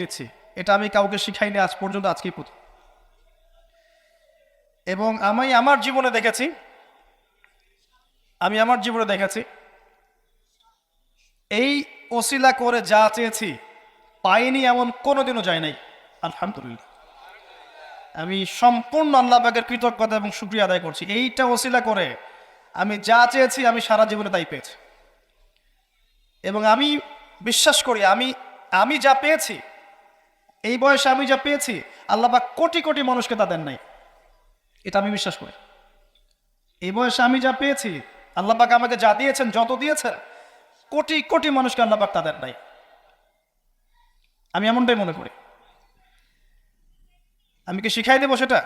দিচ্ছি এটা আমি কাউকে শিখাইনি, আজ পর্যন্ত আজকেই প্রথম। এবং আমি আমার জীবনে দেখেছি, আমি আমার জীবনে দেখেছি, এই ওসিলা করে যা চেয়েছি, পাইনি এমন কোনোদিনও যায় নাই। আলহামদুলিল্লাহ। আমি সম্পূর্ণ আল্লাহ পাকের কৃতজ্ঞতা এবং শুক্রিয়া আদায় করছি। এইটা ওসিলা করে আমি যা চেয়েছি, আমি সারা জীবনে তাই পেয়েছি। এবং আমি বিশ্বাস করি, আমি আমি যা পেয়েছি এই বয়সে আমি যা পেয়েছি, আল্লাহ পাক কোটি কোটি মানুষকে তা দেন নাই। এটা আমি বিশ্বাস করি। এই বয়সে আমি যা পেয়েছি, আল্লাহ পাক আমাকে যা দিয়েছেন, যত দিয়েছেন, কোটি কোটি মানুষকে আল্লাহ পাক তা দেন নাই। আমি এমনটাই মনে করি। আমি কি শিখাই দেবো সেটা?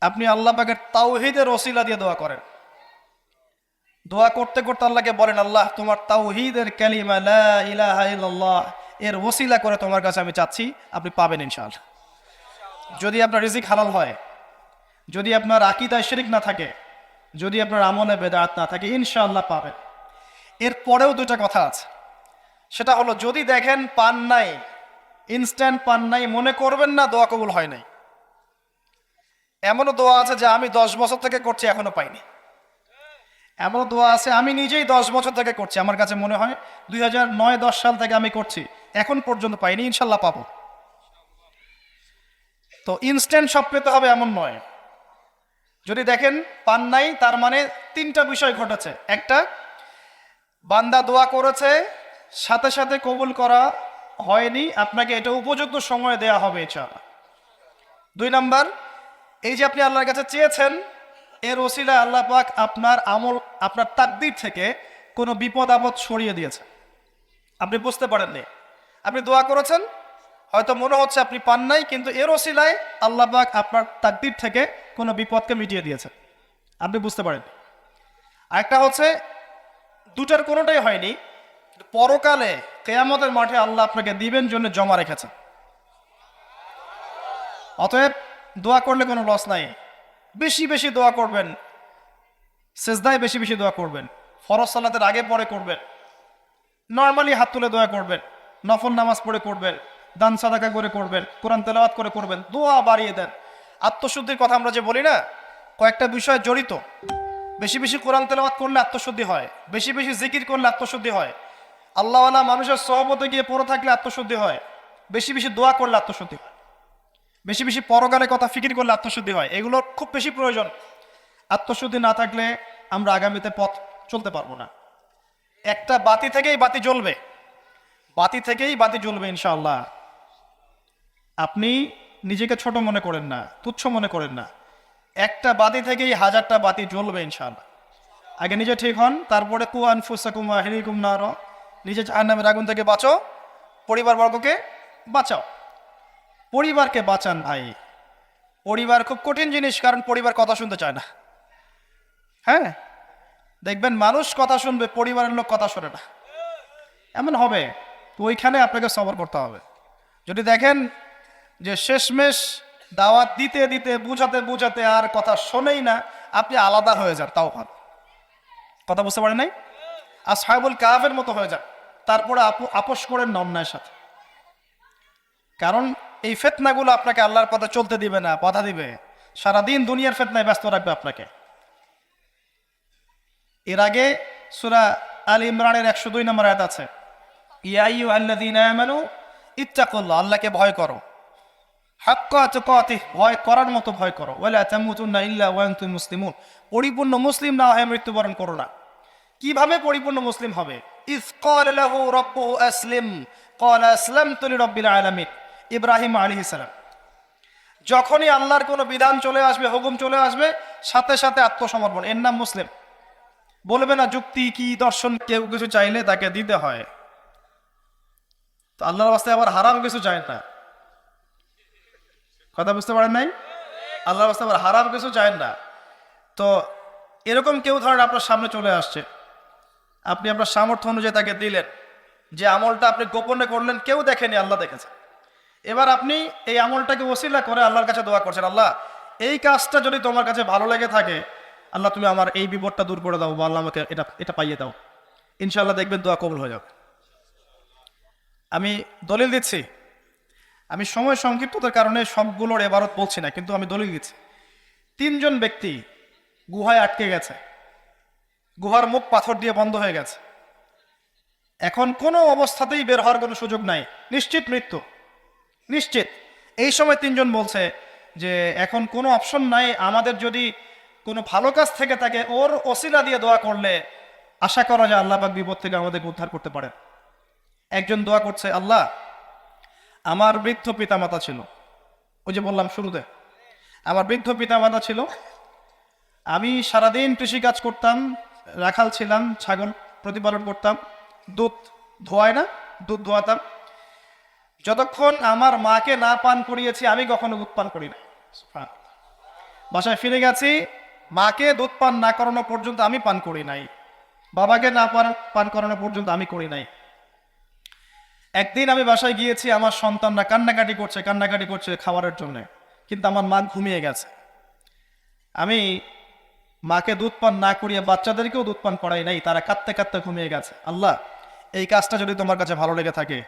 আপনি আল্লাহ পাকের তাওহিদের ওসিলা দিয়ে দোয়া করেন। দোয়া করতে করতে আল্লাহকে বলেন, আল্লাহ, তোমার তাওহিদের কালিমা লা ইলাহা ইল্লাল্লাহ এর ওসিলা করে তোমার কাছে আমি চাচ্ছি, আপনি পাবেন ইনশাআল্লাহ। যদি আপনার রিজিক হালাল হয়, যদি আপনার আকিদায় শিরিক না থাকে, যদি আপনার আমলে বেদাত না থাকে, ইনশাআল্লাহ পাবেন। এর পরেও দুটা কথা আছে। সেটা হলো, যদি দেখেন পান নাই ইনস্ট্যান্ট পান নাই, মনে করবেন না দোয়া কবুল হয় নাই। এমনও দোয়া আছে যে আমি দশ বছর থেকে করছি, এখনও পাইনি। এমন দোয়া আছে, আমি নিজেই দশ বছর থেকে করছি, আমার কাছে মনে হয় দুই হাজার নয়, দশ সাল থেকে আমি করছি। এখন পর্যন্ত পাইনি, ইনশাল্লাহ পাবো। তো ইনস্ট্যান্ট সব পেতে হবে এমন নয়। যদি দেখেন, পান নাই, তার মানে তিনটা বিষয় ঘটেছে। একটা, বান্দা দোয়া করেছে, সাথে সাথে কবুল করা হয়নি, আপনাকে এটা উপযুক্ত সময় দেয়া হবে, ইনশাআল্লাহ। দুই নাম্বার, এই যে আপনি আল্লাহর কাছে চেয়েছেন, এর ওসিলা আল্লাহ পাক আপনার আমল, আপনার তাকদির থেকে কোনো বিপদ আপদ সরিয়ে দিয়েছে আপনি বুঝতে পারেননি। আপনি দোয়া করেছেন? হয়তো মনে হচ্ছে আপনি পান নাই, কিন্তু এর ওসিলায় আল্লাহ পাক আপনার তাকদির থেকে কোনো বিপদকে মিটিয়ে দিয়েছে আপনি বুঝতে পারেননি আরেকটা হচ্ছে, দুটার কোনোটাই হয়নি পরকালে কেয়ামতের মাঠে আল্লাহ আপনাকে দিবেন জন্য জমা রেখেছেন। অতএব দোয়া করলে কোনো লস নাই। বেশি বেশি দোয়া করবেন, সেজদায় বেশি বেশি দোয়া করবেন, ফরজ সালাতের আগে পরে করবেন, নর্মালি হাত তুলে দোয়া করবেন। নফল নামাজ পড়ে করবেন, দান সাদাকা করে করবেন, কোরআন তেলাওয়াত করে করবেন, দোয়া বাড়িয়ে দেন। আত্মশুদ্ধির কথা আমরা যে বলি না, কয়েকটা বিষয় জড়িত। বেশি বেশি কোরআন তেলাওয়াত করলে আত্মশুদ্ধি হয়, বেশি বেশি জিকির করলে আত্মশুদ্ধি হয়। আল্লাহওয়ালা মানুষের সহমতে গিয়ে পড়ে থাকলে আত্মশুদ্ধি হয়, বেশি বেশি দোয়া করলে আত্মশুদ্ধি হয়। বেশি বেশি পরকারের কথা ফিকির করলে আত্মশুদ্ধি হয়, এগুলো খুব বেশি প্রয়োজন। আত্মশুদ্ধি না থাকলে আমরা আগামীতে পথ চলতে পারব না। একটা বাতি থেকেই বাতি জ্বলবে। বাতি থেকেই বাতি জ্বলবে ইনশাআল্লাহ। আপনি নিজেকে ছোট মনে করেন না, তুচ্ছ মনে করেন না। একটা বাতি থেকেই হাজারটা বাতি জ্বলবে ইনশাআল্লাহ। আগে নিজে ঠিক হন, তারপরে কুয়ান ফুসাকুম হিরিকুম নার। নিজে জাহান্নামের আগুন থেকে বাঁচো, পরিবারবর্গকে বাঁচাও। পরিবারকে বাঁচান ভাই। পরিবার খুব কঠিন জিনিস, কারণ পরিবার কথা শুনতে চায় না। হ্যাঁ? দেখবেন মানুষ কথা শুনবে, পরিবারের লোক কথা শোনে না। এমন হবে। তো ওইখানে আপনাকে সবর করতে হবে। যদি দেখেন যে শেষমেশ দাওয়াত দিতে দিতে, বুঝাতে বুঝাতে আর কথা শোনেই না, আপনি আলাদা হয়ে যান, তাও ভালো। কথা বুঝতে পারেন নাই? আর সাহেবুল কাহাবের মতো হয়ে যান। তারপরে আপু, আপোষ করেন না অন্যায়ের সাথে। কারণ এই ফেতনাগুলো আপনাকে আল্লাহর পথে চলতে দিবে না, বাধা দিবে। সারাদিন দুনিয়ার ফেতনায় ব্যস্ত রাখবে আপনাকে। এর আগে সুরা আল ইমরানের একশো দুই নম্বর আয়াত আছে। ইয়াইউ আল্লাদিন আমানু, ইত্তাকুল্লাহ, আল্লাহকে ভয় করো। হাক্কা তুকাতিহ, ভয় করার মতো ভয় করো। ওয়ালা তামুতুন্না ইল্লা ওয়া আনতুম মুসলিমুন। পরিপূর্ণ মুসলিম না হয়ে মৃত্যুবরণ করো না। কীভাবে পরিপূর্ণ মুসলিম হবে? ইস ক্বালা লাহু রাব্বুহু আসলিম, ক্বালা আসলামতু লিরাব্বিল আলামিন, ইব্রাহিম আলাইহিস সালাম। যখনই আল্লাহর কোনো বিধান চলে আসবে, হুকুম চলে আসবে, সাথে সাথে আত্মসমর্পণ। এর নাম মুসলিম। বলবে না, যুক্তি কি, দর্শন কেউ কিছু চাইলে তাকে দিতে হয়। তো আল্লাহর বাস্তায় আবার হারাম কিছু চায় না। কথা বুঝতে পারেন নাই? আল্লাহর বাস্তায় আবার হারাম কিছু চায় না। তো এরকম কেউ ধরেন আপনার সামনে চলে আসছে। আপনি আপনার সামর্থ্য অনুযায়ী তাকে দিলেন। যে আমলটা আপনি গোপনে করলেন, কেউ দেখেনি, আল্লাহ দেখেছে। এবার আপনি এই আমলটাকে ওসিলা করে আল্লাহর কাছে দোয়া করছেন, আল্লাহ, এই কাজটা যদি তোমার কাছে ভালো লেগে থাকে, আল্লাহ তুমি আমার এই বিপদটা দূর করে দাও বা আল্লাহ আমাকে এটা এটা পাইয়ে দাও। ইনশাআল্লাহ দেখবেন দোয়া কবল হয়ে যাবে। আমি দলিল দিচ্ছি। আমি সময় সংক্ষিপ্ততার কারণে সবগুলোর এবারত বলছি না, কিন্তু আমি দলিল দিচ্ছি। তিনজন ব্যক্তি গুহায় আটকে গেছে। গুহার মুখ পাথর দিয়ে বন্ধ হয়ে গেছে। এখন কোনো অবস্থাতেই বের হওয়ার কোনো সুযোগ নাই। নিশ্চিত মৃত্যু। নিশ্চিত। এই সময় তিনজন বলছে যে, এখন কোনো অপশন নাই। আমাদের যদি কোনো ভালো কাজ থেকে থাকে, ওর অসিলা দিয়ে দোয়া করলে আশা করা যায় আল্লাহ পাক বিপদ থেকে আমাদেরকে উদ্ধার করতে পারে একজন দোয়া করছে, আল্লাহ, আমার বৃদ্ধ পিতামাতা ছিল। ওই যে বললাম শুরুতে, আমার বৃদ্ধ পিতামাতা ছিল। আমি সারাদিন কৃষিকাজ করতাম, রাখাল ছিলাম, ছাগল প্রতিপালন করতাম, দুধ ধোয়ায় না, দুধ ধোয়াতাম। যতক্ষণ আমার মাকে না পান করিয়েছি, আমি কখনো দুধ পান করি না। বাসায় ফিরে গেছি, মাকে দুধ পান না করানো পর্যন্ত আমি পান করি নাই। বাবাকে না পান পান করানো পর্যন্ত আমি করি নাই। একদিন আমি বাসায় গিয়েছি, আমার সন্তানরা কান্নাকাটি করছে কান্নাকাটি করছে খাবারের জন্য। কিন্তু আমার মা ঘুমিয়ে গেছে। আমি মাকে দুধ পান না করিয়ে বাচ্চাদেরকেও দুধ পান করাই নাই, তারা কাঁদতে কাঁদতে ঘুমিয়ে গেছে। আল্লাহ, এই কাজটা যদি তোমার কাছে ভালো লেগে থাকে,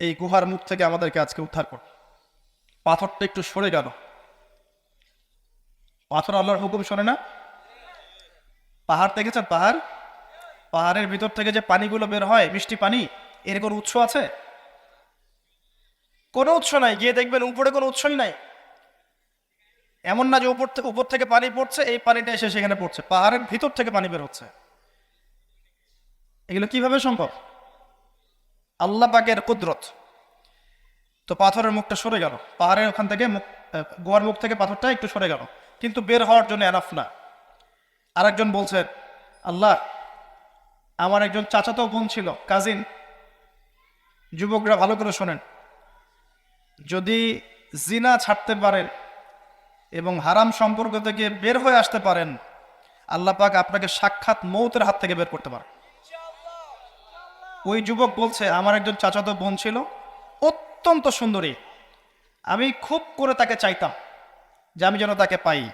এই গুহার মুখ থেকে আমাদেরকে আজকে উদ্ধার কর। পাথরটা একটু সরে গেল। পাথর আল্লাহর হুকুম শোনে না? পাহাড় দেখেছেন পাহাড়? পাহাড়ের ভিতর থেকে যে পানিগুলো বের হয়, মিষ্টি পানি এর কোনো উৎস আছে? কোনো উৎস নাই। গিয়ে দেখবেন উপরে কোনো উৎসই নাই। এমন না যে উপর থেকে উপর থেকে পানি পড়ছে, এই পানিটা এসে সেখানে পড়ছে। পাহাড়ের ভিতর থেকে পানি বের হচ্ছে। এগুলো কীভাবে সম্ভব? আল্লাহ পাকের কুদরত। তো পাথরের মুখটা সরে গেল। পাহাড়ের ওখান থেকে মুখ গোয়ার মুখ থেকে পাথরটা একটু সরে গেল। কিন্তু বের হওয়ার জন্য এনাফ না। আরেকজন বলছেন আল্লাহ, আমার একজন চাচাতো বোন ছিল কাজিন যুবকরা ভালো করে শোনেন। যদি জিনা ছাড়তে পারেন এবং হারাম সম্পর্ক থেকে বের হয়ে আসতে পারেন, আল্লাহ পাক আপনাকে সাক্ষাৎ মৌতের হাত থেকে বের করতে পারেন। ওই যুবক বলছে, আমার একজন চাচাতো বোন ছিল, অত্যন্ত সুন্দরী। আমি খুব করে তাকে চাইতাম যে আমি যেন তাকে পাই।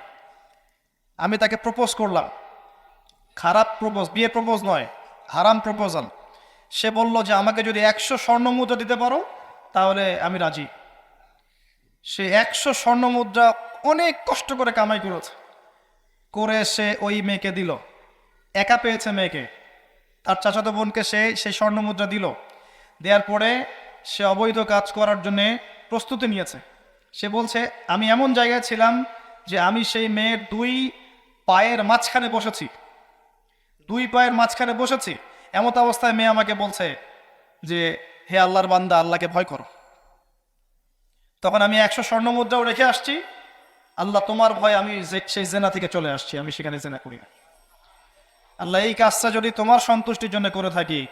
আমি তাকে প্রপোজ করলাম। খারাপ প্রপোজ বিয়ে প্রপোজ নয়, হারাম প্রপোজাল সে বলল যে, আমাকে যদি একশো স্বর্ণ মুদ্রা দিতে পারো, তাহলে আমি রাজি। সে একশো স্বর্ণ মুদ্রা অনেক কষ্ট করে কামাই করেছে। করে সে ওই মেয়েকে দিল। একা পেয়েছে মেয়েকে। তার চাচাতো বোনকে সে সেই স্বর্ণ মুদ্রা দিল। দেওয়ার পরে সে অবৈধ কাজ করার জন্যে প্রস্তুতি নিয়েছে। সে বলছে, আমি এমন জায়গায় ছিলাম যে আমি সেই মেয়ের দুই পায়ের মাঝখানে বসেছি। দুই পায়ের মাঝখানে বসেছি। এমত অবস্থায় মেয়ে আমাকে বলছে যে, হে আল্লাহর বান্দা, আল্লাহকে ভয় করো। তখন আমি একশো স্বর্ণ মুদ্রাও রেখে আসছি। আল্লাহ, তোমার ভয় আমি সেই জেনা থেকে চলে আসছি, আমি সেখানে জেনা করি না। আল্লাহ, এই কাজটা যদি তোমার সন্তুষ্টির জন্য করে থাকি,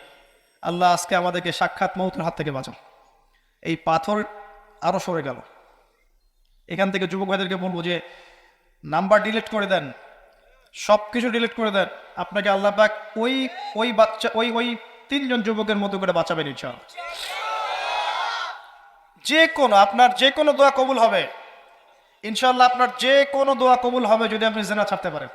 আল্লাহ আজকে আমাদেরকে সাক্ষাৎ মৌতের হাত থেকে বাঁচান এই পাথর আরও সরে গেল। এখান থেকে যুবক ভাইদেরকে বলব যে, নাম্বার ডিলিট করে দেন। সব কিছু ডিলিট করে দেন। আপনাকে আল্লাহ পাক ওই ওই বাচ্চা, ওই ওই তিনজন যুবকের মতো করে বাঁচাবেন ইচ্ছা যে কোনো, আপনার যে কোনো দোয়া কবুল হবে। ইনশাল্লাহ আপনার যে কোনো দোয়া কবুল হবে যদি আপনি জেনা ছাড়তে পারেন।